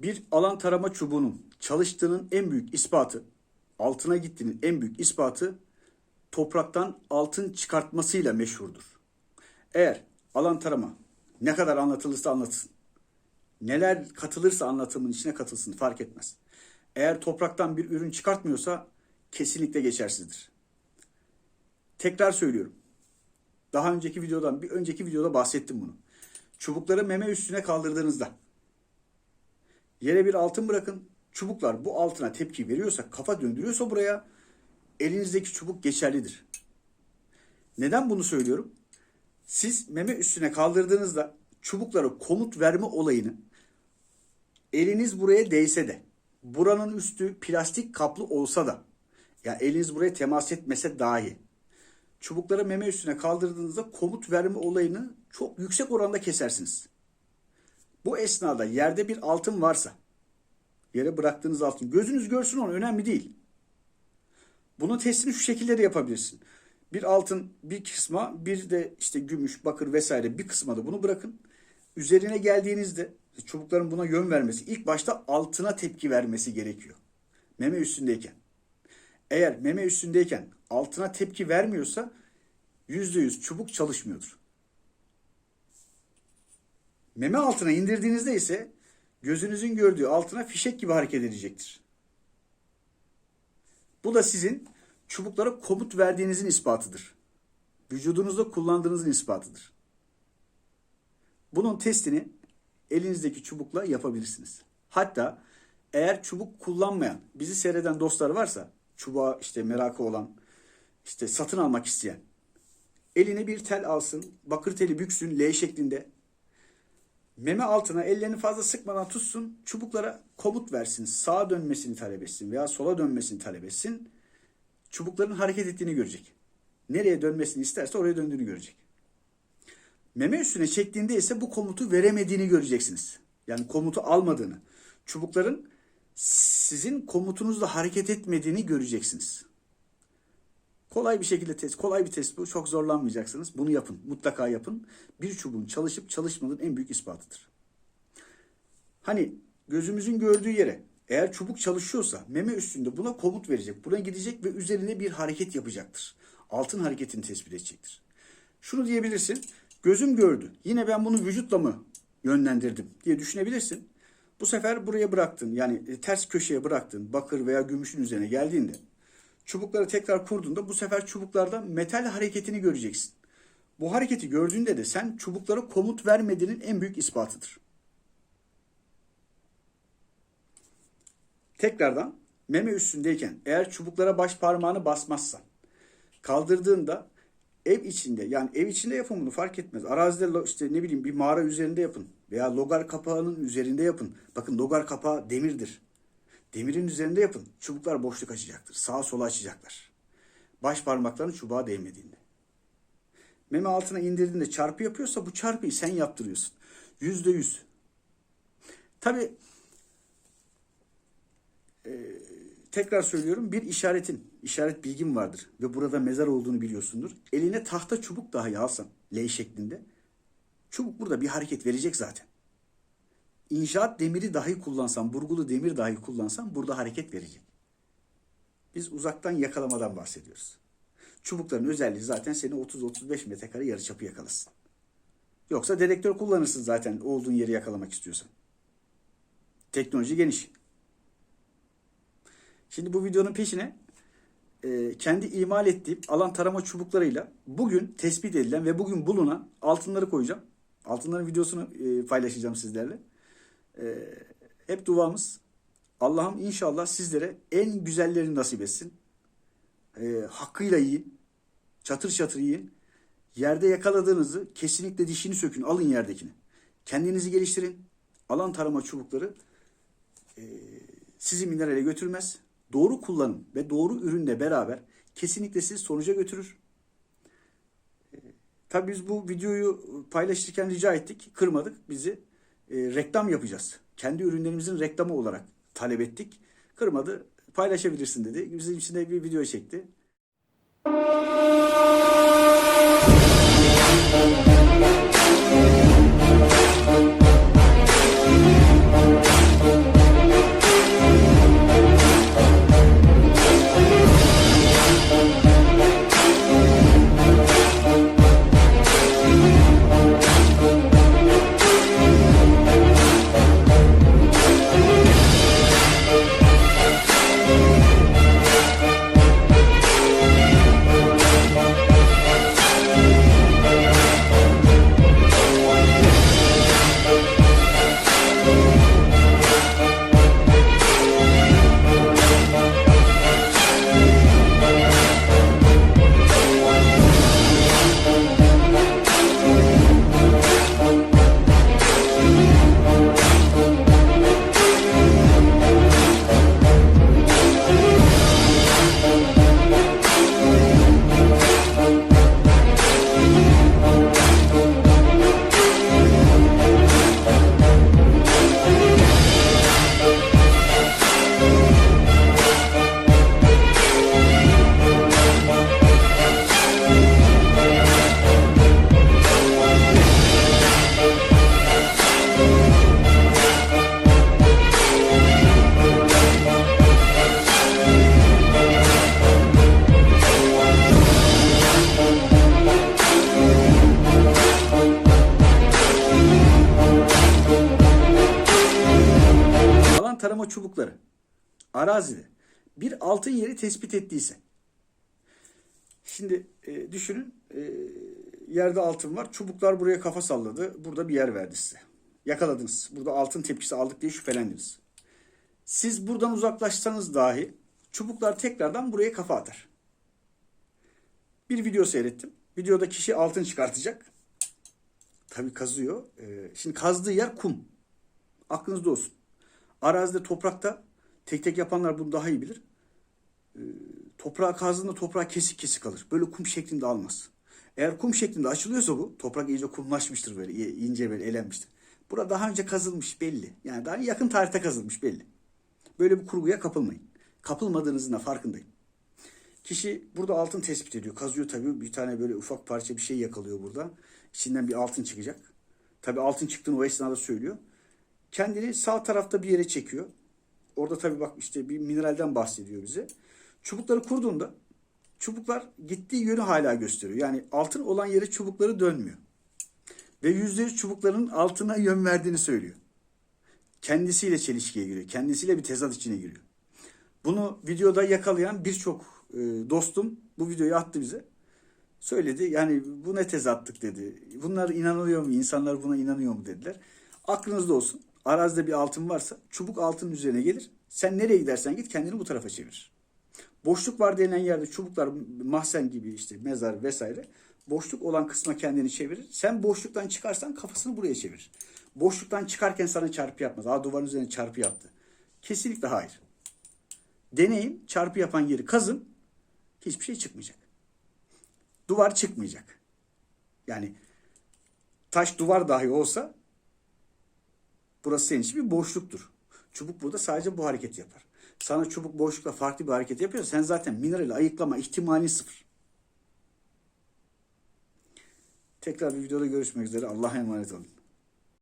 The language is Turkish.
Bir alan tarama çubuğunun çalıştığının en büyük ispatı, altına gittiğinin en büyük ispatı topraktan altın çıkartmasıyla meşhurdur. Eğer alan tarama ne kadar anlatılırsa anlatsın, neler katılırsa anlatımın içine katılsın fark etmez. Eğer topraktan bir ürün çıkartmıyorsa kesinlikle geçersizdir. Tekrar söylüyorum. Daha önceki videodan, bir önceki videoda bahsettim bunu. Çubukları meme üstüne kaldırdığınızda yere bir altın bırakın. Çubuklar bu altına tepki veriyorsa, kafa döndürüyorsa buraya elinizdeki çubuk geçerlidir. Neden bunu söylüyorum? Siz meme üstüne kaldırdığınızda çubuklara komut verme olayını eliniz buraya değse de buranın üstü plastik kaplı olsa da yani eliniz buraya temas etmese dahi çubukları meme üstüne kaldırdığınızda komut verme olayını çok yüksek oranda kesersiniz. Bu esnada yerde bir altın varsa yere bıraktığınız altın gözünüz görsün onu önemli değil. Bunun testini şu şekilde de yapabilirsin. Bir altın bir kısma bir de işte gümüş, bakır vesaire bir kısma da bunu bırakın. Üzerine geldiğinizde çubukların buna yön vermesi ilk başta altına tepki vermesi gerekiyor. Meme üstündeyken. Eğer meme üstündeyken altına tepki vermiyorsa %100 çubuk çalışmıyordur. Meme altına indirdiğinizde ise gözünüzün gördüğü altına fişek gibi hareket edecektir. Bu da sizin çubuklara komut verdiğinizin ispatıdır. Vücudunuzda kullandığınızın ispatıdır. Bunun testini elinizdeki çubukla yapabilirsiniz. Hatta eğer çubuk kullanmayan, bizi seyreden dostlar varsa, çubuğa işte merakı olan, işte satın almak isteyen, eline bir tel alsın, bakır teli büksün L şeklinde. Meme altına ellerini fazla sıkmadan tutsun, çubuklara komut versin. Sağa dönmesini talep etsin veya sola dönmesini talep etsin. Çubukların hareket ettiğini görecek. Nereye dönmesini isterse oraya döndüğünü görecek. Meme üstüne çektiğinde ise bu komutu veremediğini göreceksiniz. Yani komutu almadığını. Çubukların sizin komutunuzla hareket etmediğini göreceksiniz. Kolay bir şekilde test, kolay bir test bu. Çok zorlanmayacaksınız. Bunu yapın. Mutlaka yapın. Bir çubuğun çalışıp çalışmadığının en büyük ispatıdır. Hani gözümüzün gördüğü yere eğer çubuk çalışıyorsa meme üstünde buna komut verecek. Buna gidecek ve üzerine bir hareket yapacaktır. Altın hareketini tespit edecektir. Şunu diyebilirsin. Gözüm gördü. Yine ben bunu vücutla mı yönlendirdim diye düşünebilirsin. Bu sefer buraya bıraktın. Yani ters köşeye bıraktın. Bakır veya gümüşün üzerine geldiğinde çubukları tekrar kurduğunda bu sefer çubuklarda metal hareketini göreceksin. Bu hareketi gördüğünde de sen çubuklara komut vermediğinin en büyük ispatıdır. Tekrardan meme üstündeyken eğer çubuklara baş parmağını basmazsan kaldırdığında ev içinde yani ev içinde yapın bunu fark etmez. Arazide işte ne bileyim bir mağara üzerinde yapın veya logar kapağının üzerinde yapın. Bakın logar kapağı demirdir. Demirin üzerinde yapın. Çubuklar boşluk açacaktır. Sağa sola açacaklar. Baş parmaklarını çubuğa değmediğinde. Meme altına indirdiğinde çarpı yapıyorsa bu çarpıyı sen yaptırıyorsun. Yüzde yüz. Tabi tekrar söylüyorum bir işaretin, işaret bilgin vardır ve burada mezar olduğunu biliyorsundur. Eline tahta çubuk dahi alsan L şeklinde çubuk burada bir hareket verecek zaten. İnşaat demiri dahi kullansan, burgulu demir dahi kullansan burada hareket verecek. Biz uzaktan yakalamadan bahsediyoruz. Çubukların özelliği zaten seni 30-35 metrekare yarıçapı yakalasın. Yoksa dedektör kullanırsın zaten olduğun yeri yakalamak istiyorsan. Teknoloji geniş. Şimdi bu videonun peşine e, kendi imal ettiğim alan tarama çubuklarıyla bugün tespit edilen ve bugün bulunan altınları koyacağım. Altınların videosunu e, paylaşacağım sizlerle. E, hep duamız Allah'ım inşallah sizlere en güzellerini nasip etsin. E, hakkıyla yiyin. Çatır çatır yiyin. Yerde yakaladığınızı kesinlikle dişini sökün. Alın yerdekini. Kendinizi geliştirin. Alan tarama çubukları sizi minerale götürmez. Doğru kullanım ve doğru ürünle beraber kesinlikle sizi sonuca götürür. Ee, Tabii biz bu videoyu paylaşırken rica ettik. Kırmadık. Bizi e, reklam yapacağız. Kendi ürünlerimizin reklamı olarak talep ettik. Kırmadı. Paylaşabilirsin dedi. Bizim için de bir video çekti. Arazide bir altın yeri tespit ettiyse şimdi e, düşünün e, yerde altın var. Çubuklar buraya kafa salladı. Burada bir yer verdi size. Yakaladınız. Burada altın tepkisi aldık diye şüphelendiniz. Siz buradan uzaklaşsanız dahi çubuklar tekrardan buraya kafa atar. Bir video seyrettim. Videoda kişi altın çıkartacak. Tabii kazıyor. Ee, şimdi kazdığı yer kum. Aklınızda olsun. Arazide toprakta tek tek yapanlar bunu daha iyi bilir. Ee, toprağı kazdığında toprağı kesik kesik kalır. Böyle kum şeklinde almaz. Eğer kum şeklinde açılıyorsa bu toprak iyice kumlaşmıştır böyle ince böyle elenmiştir. Burada daha önce kazılmış belli. Yani daha yakın tarihte kazılmış belli. Böyle bir kurguya kapılmayın. Kapılmadığınızın da farkındayım. Kişi burada altın tespit ediyor. Kazıyor tabii. Bir tane böyle ufak parça bir şey yakalıyor burada. İçinden bir altın çıkacak. Tabii altın çıktığını o esnada söylüyor. Kendini sağ tarafta bir yere çekiyor. Orada tabii bak işte bir mineralden bahsediyor bize. Çubukları kurduğunda çubuklar gittiği yönü hala gösteriyor. Yani altın olan yere çubukları dönmüyor. Ve yüzde yüz çubukların altına yön verdiğini söylüyor. Kendisiyle çelişkiye giriyor. Kendisiyle bir tezat içine giriyor. Bunu videoda yakalayan birçok e, dostum bu videoyu attı bize. Söyledi yani bu ne tezattık dedi. Bunlar inanılıyor mu? İnsanlar buna inanıyor mu dediler. Aklınızda olsun. Arazide bir altın varsa çubuk altının üzerine gelir. Sen nereye gidersen git kendini bu tarafa çevir. Boşluk var denilen yerde çubuklar mahzen gibi işte mezar vesaire. Boşluk olan kısma kendini çevirir. Sen boşluktan çıkarsan kafasını buraya çevir. Boşluktan çıkarken sana çarpı yapmaz. Aa duvarın üzerine çarpı yaptı. Kesinlikle hayır. Deneyin çarpı yapan yeri kazın. Hiçbir şey çıkmayacak. Duvar çıkmayacak. Yani taş duvar dahi olsa burası senin için bir boşluktur. Çubuk burada sadece bu hareket yapar. Sana çubuk boşlukla farklı bir hareket yapıyorsa sen zaten minerali ayıklama ihtimalin sıfır. Tekrar bir videoda görüşmek üzere. Allah'a emanet olun.